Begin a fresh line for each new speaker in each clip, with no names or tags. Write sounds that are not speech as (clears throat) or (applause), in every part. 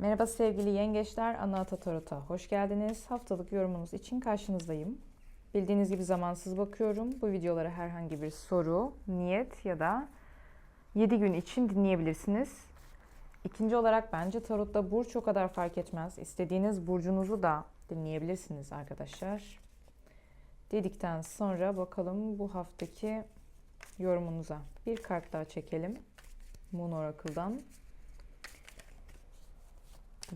Merhaba sevgili yengeçler, Ana Ata Tarot'a hoş geldiniz. Haftalık yorumunuz için karşınızdayım. Bildiğiniz gibi zamansız bakıyorum. Bu videolara herhangi bir soru, niyet ya da 7 gün için dinleyebilirsiniz. İkinci olarak bence tarotta burç o kadar fark etmez. İstediğiniz burcunuzu da dinleyebilirsiniz arkadaşlar. Dedikten sonra bakalım bu haftaki yorumunuza. Bir kart daha çekelim. Moon Oracle'dan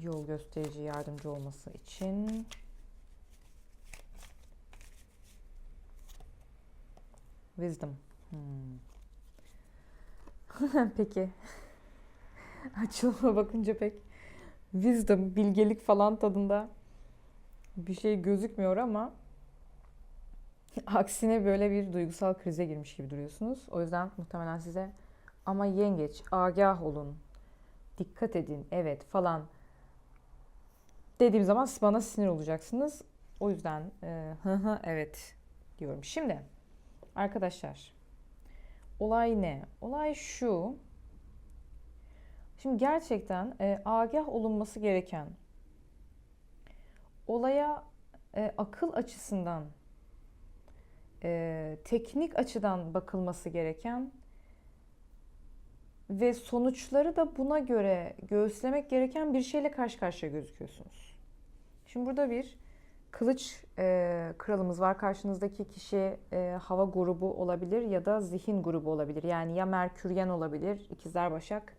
yol gösterici yardımcı olması için wisdom. Hmm. (laughs) Peki. (laughs) Açılıma bakınca pek wisdom, bilgelik falan tadında bir şey gözükmüyor ama (laughs) aksine böyle bir duygusal krize girmiş gibi duruyorsunuz. O yüzden muhtemelen size ama yengeç, agah olun, dikkat edin, evet falan dediğim zaman bana sinir olacaksınız. O yüzden e, hı hı evet diyorum. Şimdi arkadaşlar olay ne? Olay şu. Şimdi gerçekten e, agah olunması gereken olaya e, akıl açısından e, teknik açıdan bakılması gereken ve sonuçları da buna göre göğüslemek gereken bir şeyle karşı karşıya gözüküyorsunuz. Şimdi burada bir kılıç e, kralımız var. Karşınızdaki kişi e, hava grubu olabilir ya da zihin grubu olabilir. Yani ya Merküryen olabilir, ikizler Başak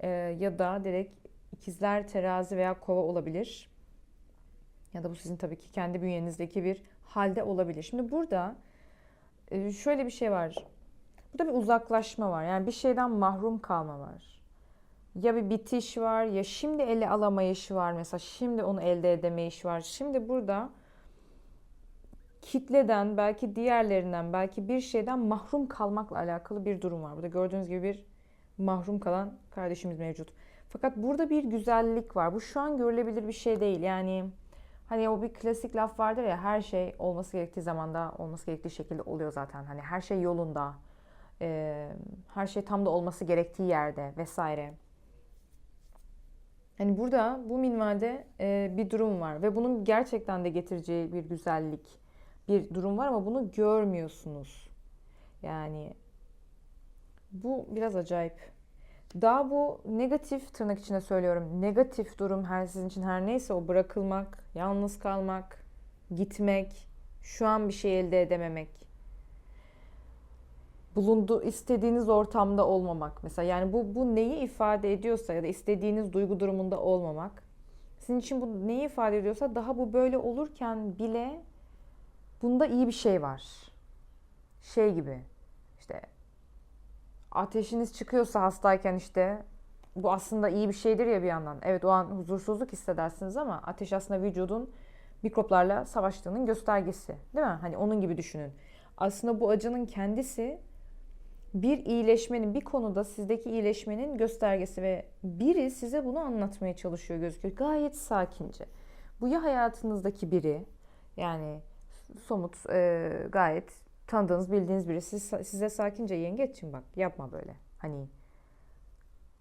e, ya da direkt ikizler terazi veya kova olabilir. Ya da bu sizin tabii ki kendi bünyenizdeki bir halde olabilir. Şimdi burada e, şöyle bir şey var. Burada bir uzaklaşma var. Yani bir şeyden mahrum kalma var. Ya bir bitiş var ya şimdi ele alamayış var. Mesela şimdi onu elde edemeyiş var. Şimdi burada kitleden belki diğerlerinden belki bir şeyden mahrum kalmakla alakalı bir durum var. Burada gördüğünüz gibi bir mahrum kalan kardeşimiz mevcut. Fakat burada bir güzellik var. Bu şu an görülebilir bir şey değil. Yani hani o bir klasik laf vardır ya her şey olması gerektiği zamanda olması gerektiği şekilde oluyor zaten. Hani her şey yolunda her şey tam da olması gerektiği yerde vesaire. Hani burada bu minvalde e, bir durum var ve bunun gerçekten de getireceği bir güzellik, bir durum var ama bunu görmüyorsunuz. Yani bu biraz acayip. Daha bu negatif tırnak içinde söylüyorum. Negatif durum her sizin için her neyse o bırakılmak, yalnız kalmak, gitmek, şu an bir şey elde edememek bulunduğu istediğiniz ortamda olmamak mesela yani bu bu neyi ifade ediyorsa ya da istediğiniz duygu durumunda olmamak sizin için bu neyi ifade ediyorsa daha bu böyle olurken bile bunda iyi bir şey var. Şey gibi işte ateşiniz çıkıyorsa hastayken işte bu aslında iyi bir şeydir ya bir yandan. Evet o an huzursuzluk hissedersiniz ama ateş aslında vücudun mikroplarla savaştığının göstergesi. Değil mi? Hani onun gibi düşünün. Aslında bu acının kendisi bir iyileşmenin, bir konuda sizdeki iyileşmenin göstergesi ve biri size bunu anlatmaya çalışıyor gözüküyor. Gayet sakince. Bu ya hayatınızdaki biri, yani somut, e, gayet tanıdığınız, bildiğiniz biri siz, size sakince yengeçim bak yapma böyle. Hani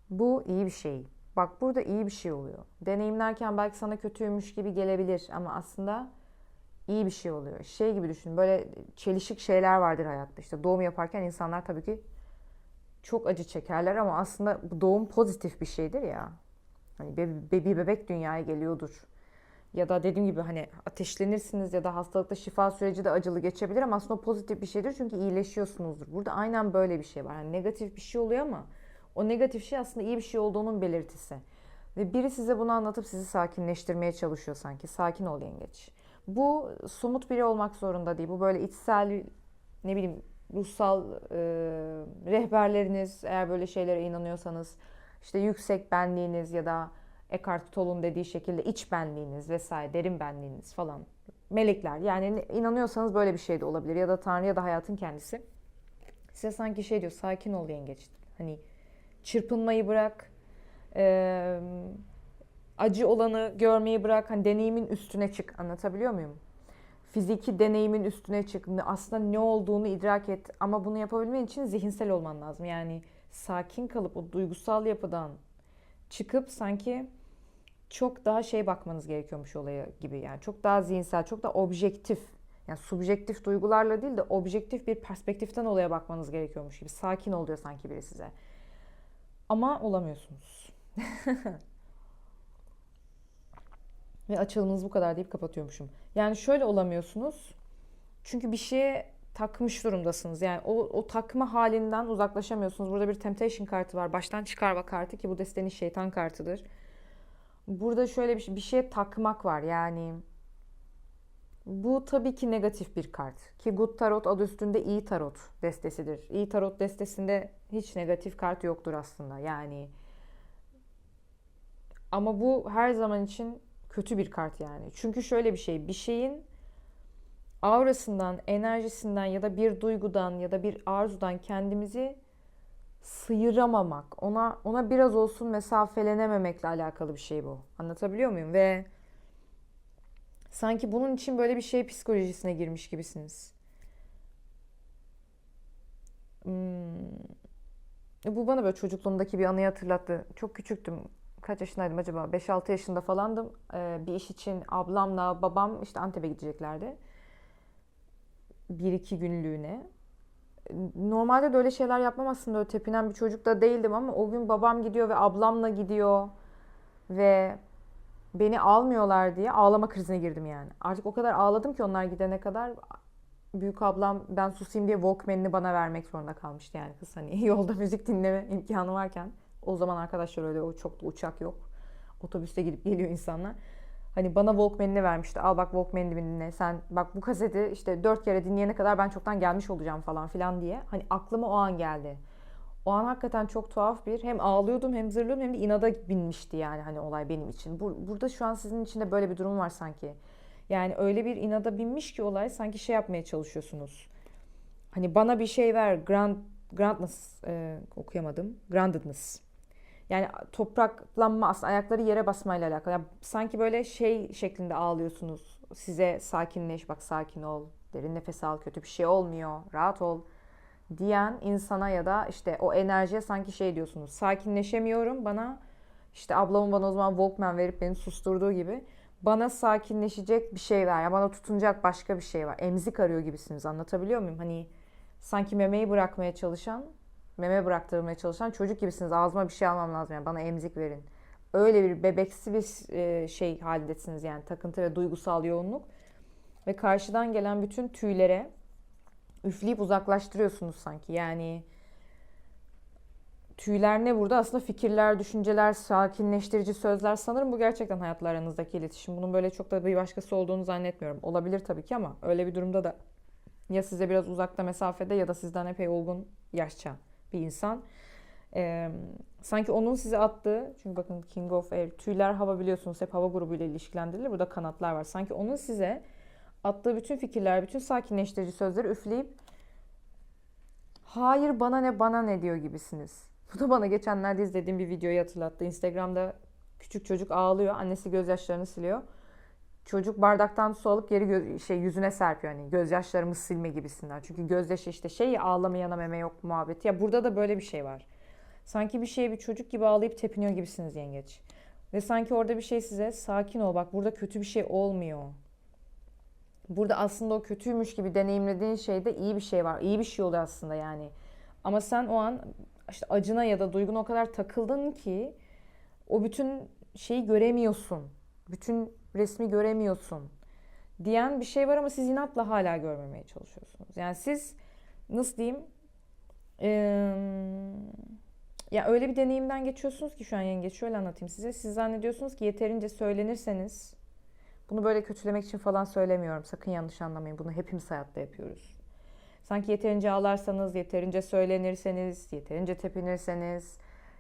bu iyi bir şey. Bak burada iyi bir şey oluyor. Deneyimlerken belki sana kötüymüş gibi gelebilir ama aslında iyi bir şey oluyor. Şey gibi düşün böyle çelişik şeyler vardır hayatta. İşte doğum yaparken insanlar tabii ki çok acı çekerler ama aslında bu doğum pozitif bir şeydir ya. Hani bir bebek dünyaya geliyordur. Ya da dediğim gibi hani ateşlenirsiniz ya da hastalıkta şifa süreci de acılı geçebilir ama aslında pozitif bir şeydir çünkü iyileşiyorsunuzdur. Burada aynen böyle bir şey var. Yani negatif bir şey oluyor ama o negatif şey aslında iyi bir şey olduğunun belirtisi. Ve biri size bunu anlatıp sizi sakinleştirmeye çalışıyor sanki. Sakin ol yengeç. Bu somut biri olmak zorunda değil. Bu böyle içsel ne bileyim ruhsal e, rehberleriniz eğer böyle şeylere inanıyorsanız işte yüksek benliğiniz ya da Eckhart Tolle'un dediği şekilde iç benliğiniz vesaire derin benliğiniz falan melekler. Yani inanıyorsanız böyle bir şey de olabilir ya da Tanrı ya da hayatın kendisi. Size sanki şey diyor sakin ol yengeç. Hani çırpınmayı bırak e, acı olanı görmeyi bırak hani deneyimin üstüne çık anlatabiliyor muyum? Fiziki deneyimin üstüne çık. Aslında ne olduğunu idrak et. Ama bunu yapabilmen için zihinsel olman lazım. Yani sakin kalıp o duygusal yapıdan çıkıp sanki çok daha şey bakmanız gerekiyormuş olaya gibi yani çok daha zihinsel, çok daha objektif yani subjektif duygularla değil de objektif bir perspektiften olaya bakmanız gerekiyormuş gibi sakin oluyor sanki biri size. Ama olamıyorsunuz. (laughs) Ve açılımınız bu kadar deyip kapatıyormuşum. Yani şöyle olamıyorsunuz. Çünkü bir şeye takmış durumdasınız. Yani o, o takma halinden uzaklaşamıyorsunuz. Burada bir temptation kartı var. Baştan çıkarma kartı ki bu destenin şeytan kartıdır. Burada şöyle bir, şey, bir şeye takmak var. Yani bu tabii ki negatif bir kart. Ki Good Tarot adı üstünde iyi tarot destesidir. İyi tarot destesinde hiç negatif kart yoktur aslında. Yani ama bu her zaman için kötü bir kart yani. Çünkü şöyle bir şey, bir şeyin aurasından, enerjisinden ya da bir duygudan ya da bir arzudan kendimizi sıyıramamak, ona ona biraz olsun mesafelenememekle alakalı bir şey bu. Anlatabiliyor muyum? Ve sanki bunun için böyle bir şey psikolojisine girmiş gibisiniz. Hmm. Bu bana böyle çocukluğumdaki bir anıyı hatırlattı. Çok küçüktüm kaç yaşındaydım acaba? 5-6 yaşında falandım. Ee, bir iş için ablamla babam işte Antep'e gideceklerdi. Bir iki günlüğüne. Normalde de öyle şeyler yapmam aslında öyle tepinen bir çocuk da değildim ama o gün babam gidiyor ve ablamla gidiyor ve beni almıyorlar diye ağlama krizine girdim yani. Artık o kadar ağladım ki onlar gidene kadar büyük ablam ben susayım diye Walkman'ini bana vermek zorunda kalmıştı yani kız hani (laughs) yolda müzik dinleme imkanı varken. O zaman arkadaşlar öyle o çok da uçak yok. Otobüste gidip (laughs) geliyor insanlar. Hani bana Walkman'ini vermişti. Al bak Walkman'ini dinle. Sen bak bu kaseti işte dört kere dinleyene kadar ben çoktan gelmiş olacağım falan filan diye. Hani aklıma o an geldi. O an hakikaten çok tuhaf bir hem ağlıyordum hem zırlıyordum hem de inada binmişti yani hani olay benim için. Burada şu an sizin için de böyle bir durum var sanki. Yani öyle bir inada binmiş ki olay sanki şey yapmaya çalışıyorsunuz. Hani bana bir şey ver. Grand, grandness e, okuyamadım. Groundedness. Yani topraklanma aslında ayakları yere basmayla alakalı. Yani sanki böyle şey şeklinde ağlıyorsunuz. Size sakinleş bak sakin ol. Derin nefes al kötü bir şey olmuyor. Rahat ol diyen insana ya da işte o enerjiye sanki şey diyorsunuz. Sakinleşemiyorum bana işte ablamın bana o zaman Walkman verip beni susturduğu gibi bana sakinleşecek bir şey ver. Ya bana tutunacak başka bir şey var. Emzik arıyor gibisiniz. Anlatabiliyor muyum? Hani sanki memeyi bırakmaya çalışan meme bıraktırmaya çalışan çocuk gibisiniz. Ağzıma bir şey almam lazım yani bana emzik verin. Öyle bir bebeksi bir e, şey halindesiniz yani takıntı ve duygusal yoğunluk. Ve karşıdan gelen bütün tüylere üfleyip uzaklaştırıyorsunuz sanki. Yani tüyler ne burada? Aslında fikirler, düşünceler, sakinleştirici sözler. Sanırım bu gerçekten hayatla aranızdaki iletişim. Bunun böyle çok da bir başkası olduğunu zannetmiyorum. Olabilir tabii ki ama öyle bir durumda da ya size biraz uzakta mesafede ya da sizden epey olgun yaşça bir insan. Ee, sanki onun size attığı, çünkü bakın King of Air, tüyler hava biliyorsunuz hep hava grubuyla ilişkilendirilir. Burada kanatlar var. Sanki onun size attığı bütün fikirler, bütün sakinleştirici sözleri üfleyip hayır bana ne bana ne diyor gibisiniz. (laughs) Bu da bana geçenlerde izlediğim bir videoyu hatırlattı. Instagram'da küçük çocuk ağlıyor. Annesi gözyaşlarını siliyor. Çocuk bardaktan su alıp geri gö- şey yüzüne serpiyor hani gözyaşlarımı silme gibisinden. Çünkü gözyaşı işte şey ağlamayana meme yok muhabbeti. Ya burada da böyle bir şey var. Sanki bir şeye bir çocuk gibi ağlayıp tepiniyor gibisiniz yengeç. Ve sanki orada bir şey size sakin ol bak burada kötü bir şey olmuyor. Burada aslında o kötüymüş gibi deneyimlediğin şeyde iyi bir şey var. İyi bir şey oluyor aslında yani. Ama sen o an işte acına ya da duyguna o kadar takıldın ki o bütün şeyi göremiyorsun. Bütün resmi göremiyorsun diyen bir şey var ama siz inatla hala görmemeye çalışıyorsunuz. Yani siz nasıl diyeyim ee, ya öyle bir deneyimden geçiyorsunuz ki şu an yengeç şöyle anlatayım size. Siz zannediyorsunuz ki yeterince söylenirseniz bunu böyle kötülemek için falan söylemiyorum. Sakın yanlış anlamayın. Bunu hepimiz hayatta yapıyoruz. Sanki yeterince ağlarsanız, yeterince söylenirseniz, yeterince tepinirseniz,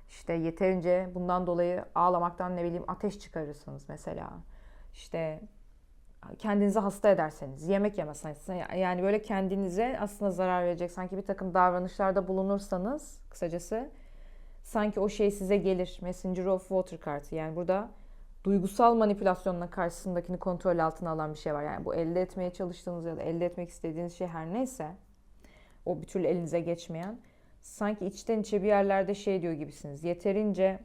işte yeterince bundan dolayı ağlamaktan ne bileyim ateş çıkarırsınız mesela işte kendinizi hasta ederseniz, yemek yemezseniz, yani böyle kendinize aslında zarar verecek sanki bir takım davranışlarda bulunursanız kısacası sanki o şey size gelir. Messenger of Water kartı yani burada duygusal manipülasyonla karşısındakini kontrol altına alan bir şey var. Yani bu elde etmeye çalıştığınız ya da elde etmek istediğiniz şey her neyse o bir türlü elinize geçmeyen sanki içten içe bir yerlerde şey diyor gibisiniz. Yeterince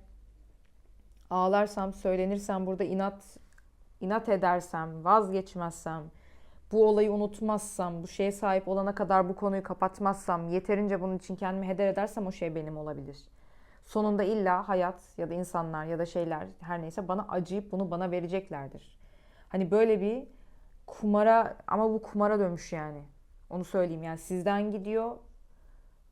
ağlarsam, söylenirsem, burada inat inat edersem, vazgeçmezsem, bu olayı unutmazsam, bu şeye sahip olana kadar bu konuyu kapatmazsam, yeterince bunun için kendimi heder edersem o şey benim olabilir. Sonunda illa hayat ya da insanlar ya da şeyler her neyse bana acıyıp bunu bana vereceklerdir. Hani böyle bir kumara ama bu kumara dönmüş yani. Onu söyleyeyim yani sizden gidiyor.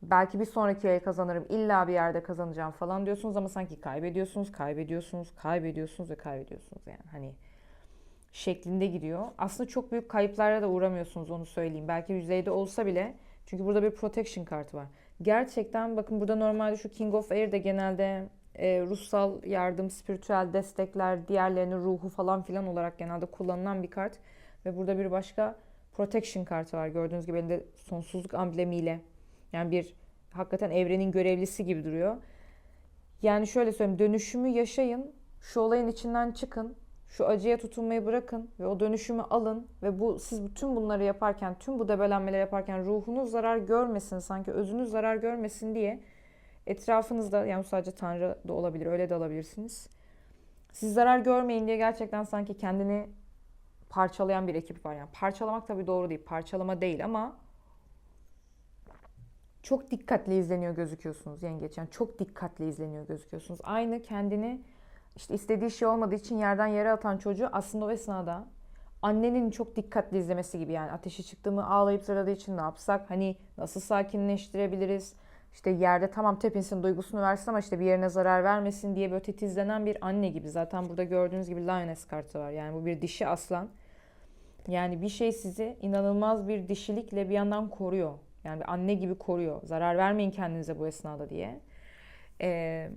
Belki bir sonraki ay kazanırım. illa bir yerde kazanacağım falan diyorsunuz ama sanki kaybediyorsunuz, kaybediyorsunuz, kaybediyorsunuz ve kaybediyorsunuz yani. Hani şeklinde gidiyor. Aslında çok büyük kayıplara da uğramıyorsunuz onu söyleyeyim. Belki yüzeyde olsa bile. Çünkü burada bir protection kartı var. Gerçekten bakın burada normalde şu King of Air de genelde e, ruhsal yardım, spiritüel destekler, diğerlerinin ruhu falan filan olarak genelde kullanılan bir kart. Ve burada bir başka protection kartı var. Gördüğünüz gibi elinde sonsuzluk amblemiyle. Yani bir hakikaten evrenin görevlisi gibi duruyor. Yani şöyle söyleyeyim dönüşümü yaşayın. Şu olayın içinden çıkın. Şu acıya tutunmayı bırakın ve o dönüşümü alın ve bu siz bütün bunları yaparken, tüm bu debelenmeleri yaparken ruhunuz zarar görmesin, sanki özünüz zarar görmesin diye etrafınızda yani sadece Tanrı da olabilir, öyle de alabilirsiniz. Siz zarar görmeyin diye gerçekten sanki kendini parçalayan bir ekip var. Yani parçalamak tabii doğru değil, parçalama değil ama çok dikkatli izleniyor gözüküyorsunuz yengeç. Yani çok dikkatli izleniyor gözüküyorsunuz. Aynı kendini işte istediği şey olmadığı için yerden yere atan çocuğu aslında o esnada annenin çok dikkatli izlemesi gibi yani ateşi çıktı mı ağlayıp zırladığı için ne yapsak hani nasıl sakinleştirebiliriz? İşte yerde tamam tepinsin duygusunu versin ama işte bir yerine zarar vermesin diye böyle titizlenen bir anne gibi. Zaten burada gördüğünüz gibi Lioness kartı var. Yani bu bir dişi aslan. Yani bir şey sizi inanılmaz bir dişilikle bir yandan koruyor. Yani bir anne gibi koruyor. Zarar vermeyin kendinize bu esnada diye. Ee,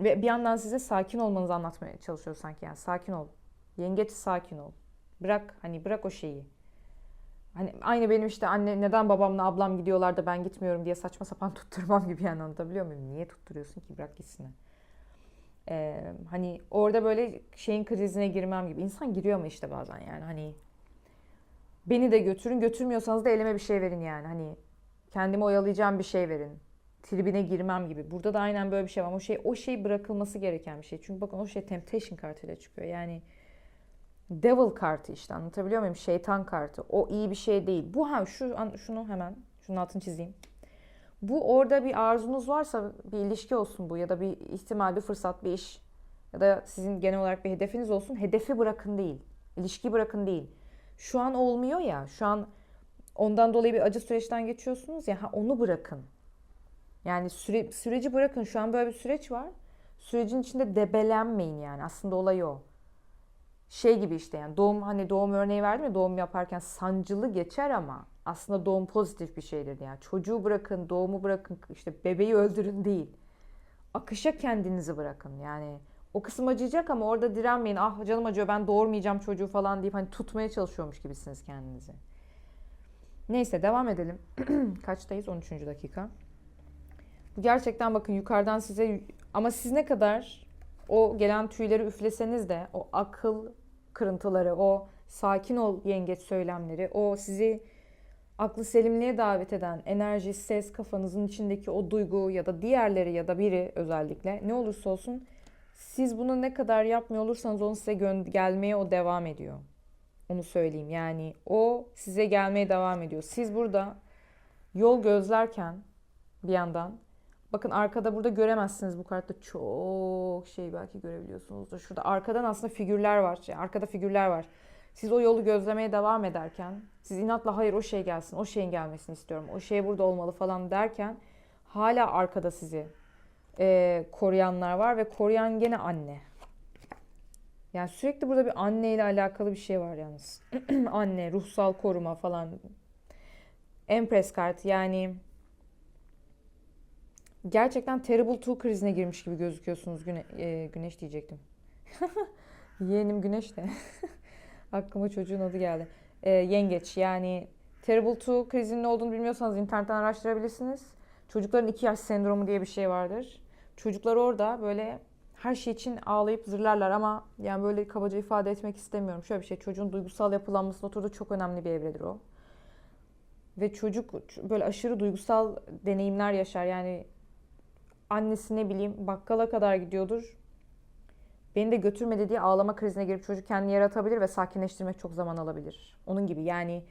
ve bir yandan size sakin olmanızı anlatmaya çalışıyor sanki yani sakin ol. Yengeç sakin ol. Bırak hani bırak o şeyi. Hani aynı benim işte anne neden babamla ablam gidiyorlar da ben gitmiyorum diye saçma sapan (laughs) tutturmam gibi yani anlatabiliyor muyum? Niye tutturuyorsun ki bırak gitsin. Ee, hani orada böyle şeyin krizine girmem gibi. İnsan giriyor mu işte bazen yani hani beni de götürün götürmüyorsanız da elime bir şey verin yani hani kendimi oyalayacağım bir şey verin tribine girmem gibi. Burada da aynen böyle bir şey var. O şey o şey bırakılması gereken bir şey. Çünkü bakın o şey temptation kartıyla çıkıyor. Yani devil kartı işte anlatabiliyor muyum? Şeytan kartı. O iyi bir şey değil. Bu ha şu şunu hemen şunun altını çizeyim. Bu orada bir arzunuz varsa bir ilişki olsun bu ya da bir ihtimal, bir fırsat, bir iş ya da sizin genel olarak bir hedefiniz olsun. Hedefi bırakın değil. İlişkiyi bırakın değil. Şu an olmuyor ya. Şu an ondan dolayı bir acı süreçten geçiyorsunuz ya. Ha, onu bırakın. Yani süre, süreci bırakın. Şu an böyle bir süreç var. Sürecin içinde debelenmeyin yani. Aslında olay o. Şey gibi işte yani doğum hani doğum örneği verdim ya doğum yaparken sancılı geçer ama aslında doğum pozitif bir şeydir yani. Çocuğu bırakın, doğumu bırakın, işte bebeği öldürün değil. Akışa kendinizi bırakın yani. O kısım acıyacak ama orada direnmeyin. Ah canım acıyor ben doğurmayacağım çocuğu falan deyip hani tutmaya çalışıyormuş gibisiniz kendinizi. Neyse devam edelim. (clears throat) Kaçtayız? 13. dakika. Gerçekten bakın yukarıdan size ama siz ne kadar o gelen tüyleri üfleseniz de o akıl kırıntıları, o sakin ol yengeç söylemleri, o sizi aklı selimliğe davet eden enerji, ses, kafanızın içindeki o duygu ya da diğerleri ya da biri özellikle ne olursa olsun siz bunu ne kadar yapmıyor olursanız onu size gelmeye o devam ediyor. Onu söyleyeyim. Yani o size gelmeye devam ediyor. Siz burada yol gözlerken bir yandan Bakın arkada burada göremezsiniz bu kartta çok şey belki görebiliyorsunuzdur. Şurada arkadan aslında figürler var. Yani arkada figürler var. Siz o yolu gözlemeye devam ederken siz inatla hayır o şey gelsin, o şeyin gelmesini istiyorum, o şey burada olmalı falan derken hala arkada sizi e, koruyanlar var ve koruyan gene anne. Yani sürekli burada bir anne ile alakalı bir şey var yalnız. (clears throat) anne, ruhsal koruma falan. Empress kart yani gerçekten terrible two krizine girmiş gibi gözüküyorsunuz güne, e, güneş diyecektim. (laughs) Yeğenim güneş de. (laughs) Aklıma çocuğun adı geldi. E, yengeç yani terrible two krizinin ne olduğunu bilmiyorsanız internetten araştırabilirsiniz. Çocukların iki yaş sendromu diye bir şey vardır. Çocuklar orada böyle her şey için ağlayıp zırlarlar ama yani böyle kabaca ifade etmek istemiyorum. Şöyle bir şey çocuğun duygusal yapılanmasının oturduğu çok önemli bir evredir o. Ve çocuk böyle aşırı duygusal deneyimler yaşar. Yani annesi ne bileyim bakkala kadar gidiyordur. beni de götürmedi diye ağlama krizine girip çocuk kendini yere atabilir ve sakinleştirmek çok zaman alabilir. Onun gibi yani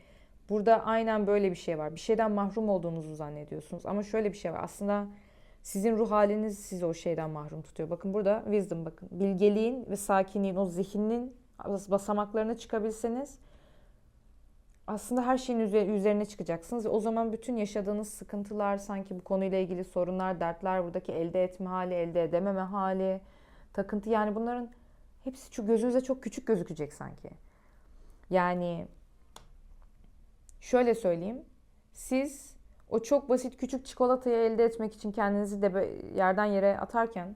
burada aynen böyle bir şey var. Bir şeyden mahrum olduğunuzu zannediyorsunuz ama şöyle bir şey var. Aslında sizin ruh haliniz sizi o şeyden mahrum tutuyor. Bakın burada wisdom bakın. Bilgeliğin ve sakinliğin, o zihnin basamaklarına çıkabilseniz aslında her şeyin üzerine çıkacaksınız. O zaman bütün yaşadığınız sıkıntılar, sanki bu konuyla ilgili sorunlar, dertler, buradaki elde etme hali, elde edememe hali, takıntı yani bunların hepsi şu gözünüze çok küçük gözükecek sanki. Yani şöyle söyleyeyim. Siz o çok basit küçük çikolatayı elde etmek için kendinizi de yerden yere atarken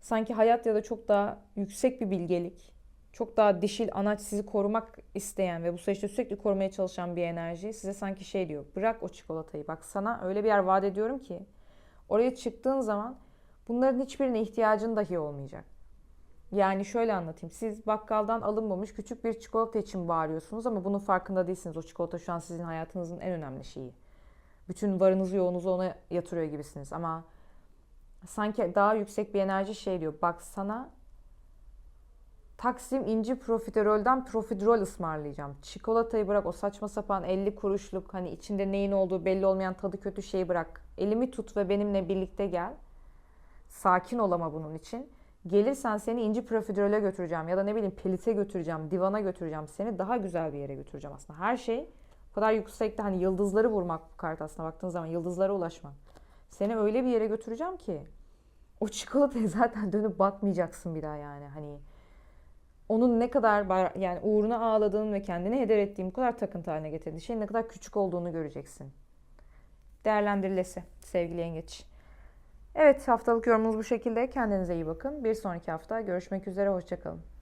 sanki hayat ya da çok daha yüksek bir bilgelik, çok daha dişil anaç sizi korumak isteyen ve bu süreçte sürekli korumaya çalışan bir enerji size sanki şey diyor. Bırak o çikolatayı. Bak sana öyle bir yer vaat ediyorum ki oraya çıktığın zaman bunların hiçbirine ihtiyacın dahi olmayacak. Yani şöyle anlatayım. Siz bakkaldan alınmamış küçük bir çikolata için bağırıyorsunuz ama bunun farkında değilsiniz. O çikolata şu an sizin hayatınızın en önemli şeyi. Bütün varınızı yoğunuzu ona yatırıyor gibisiniz ama sanki daha yüksek bir enerji şey diyor. Bak sana Taksim inci profiterolden profiterol ısmarlayacağım. Çikolatayı bırak o saçma sapan 50 kuruşluk hani içinde neyin olduğu belli olmayan tadı kötü şeyi bırak. Elimi tut ve benimle birlikte gel. Sakin ol ama bunun için. Gelirsen seni inci profiterole götüreceğim ya da ne bileyim pelite götüreceğim, divana götüreceğim. Seni daha güzel bir yere götüreceğim aslında. Her şey o kadar yüksekte hani yıldızları vurmak bu kart aslında baktığın zaman yıldızlara ulaşmak. Seni öyle bir yere götüreceğim ki o çikolataya (laughs) zaten dönüp bakmayacaksın bir daha yani. Hani onun ne kadar yani uğruna ağladığın ve kendine heder ettiğin bu kadar takıntı haline getirdiğin şeyin ne kadar küçük olduğunu göreceksin. Değerlendirilesi sevgili yengeç. Evet haftalık yorumunuz bu şekilde. Kendinize iyi bakın. Bir sonraki hafta görüşmek üzere. Hoşçakalın.